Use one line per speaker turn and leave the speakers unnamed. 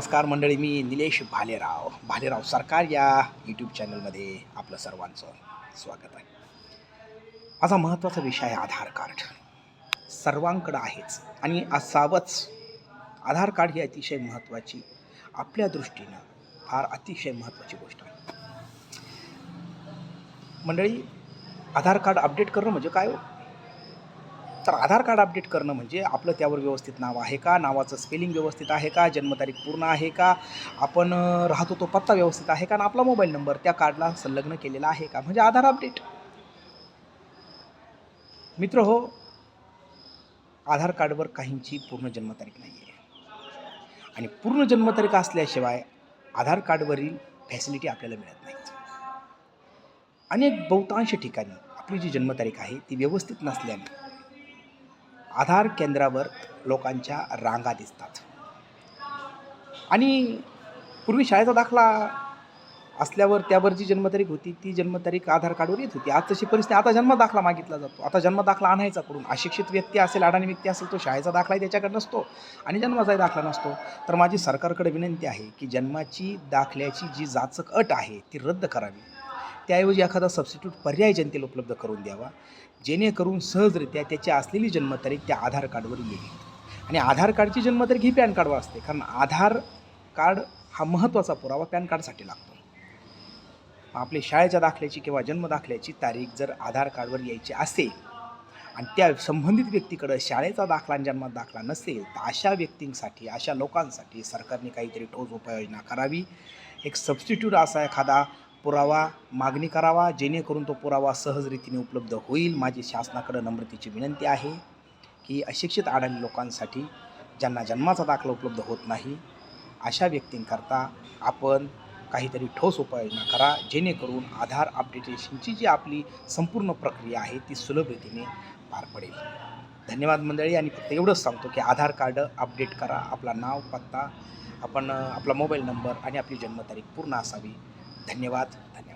नमस्कार मंडळी मी निलेश भालेराव. भालेराव सरकार या यूट्यूब चॅनलमध्ये आपलं सर्वांचं स्वागत आहे. माझा महत्त्वाचा विषय आहे आधार कार्ड. सर्वांकडं आहेच आणि असावंच. आधार कार्ड ही अतिशय महत्त्वाची आपल्या दृष्टीनं फार अतिशय महत्त्वाची गोष्ट आहे. मंडळी आधार कार्ड अपडेट करणं म्हणजे काय हो? तर आधार कार्ड अपडेट करणं म्हणजे आपलं त्यावर व्यवस्थित नाव आहे का? नावाचं स्पेलिंग व्यवस्थित आहे का? जन्मतारीख पूर्ण आहे का? आपण राहतो तो पत्ता व्यवस्थित आहे का? आणि आपला मोबाईल नंबर त्या कार्डला संलग्न केलेला आहे का? म्हणजे आधार अपडेट मित्र हो आधार कार्डवर काहींची पूर्ण जन्मतारीख नाही आहे आणि पूर्ण जन्मतारीख असल्याशिवाय आधार कार्डवरील फॅसिलिटी आपल्याला मिळत नाही अनेक बहुतांश ठिकाणी आपली जी जन्मतारीख आहे ती व्यवस्थित नसल्याने आधार केंद्रावर लोकांच्या रांगा दिसतात. आणि पूर्वी शाळेचा दाखला असल्यावर त्यावर जी जन्मतारीख होती ती जन्मतारीख आधार कार्डवर येत होती. आज तशी परिस्थिती आता जन्मदाखला मागितला जातो. आता जन्मदाखला आणायचा करून अशिक्षित व्यक्ती असेल अडाणी व्यक्ती असेल तो शाळेचा दाखलाही त्याच्याकडे नसतो आणि जन्माचाही दाखला नसतो. तर माझी सरकारकडे विनंती आहे की जन्माची दाखल्याची जी जाचक अट आहे ती रद्द करावी. त्याऐवजी एखादा सबस्टिट्यूट पर्याय जनतेला उपलब्ध करून द्यावा. जेणेकरून सहजरित्या त्याची असलेली जन्मतारीख त्या आधार कार्डवर येईल. आणि आधार कार्डची जन्मतारीख ही पॅन कार्डवर असते. कारण आधार कार्ड हा महत्त्वाचा पुरावा पॅन कार्डसाठी लागतो. आपली शाळेच्या दाखल्याची किंवा जन्मदाखल्याची तारीख जर आधार कार्डवर यायची असेल आणि त्या संबंधित व्यक्तीकडं शाळेचा दाखला आणि जन्मात दाखला नसेल तर अशा व्यक्तींसाठी अशा लोकांसाठी सरकारने काहीतरी ठोस उपाययोजना करावी. एक सबस्टिट्यूट असा एखादा पुरावा मागणी करावा जेणेकरून तो पुरावा सहजरीतीने उपलब्ध होईल. माझी शासनाकडं नम्रतेची विनंती आहे की अशिक्षित अडाणी लोकांसाठी ज्यांना जन्माचा दाखला उपलब्ध होत नाही अशा व्यक्तींकरता आपण काहीतरी ठोस उपाययोजना करा जेणेकरून आधार अपडेटेशनची जी आपली संपूर्ण प्रक्रिया आहे ती सुलभ रीतीने पार पडेल. धन्यवाद मंडळी. आणि फक्त एवढंच सांगतो की आधार कार्ड अपडेट करा. आपला नाव पत्ता आपण आपला मोबाईल नंबर आणि आपली जन्मतारीख पूर्ण असावी. धन्यवाद धन्यवाद.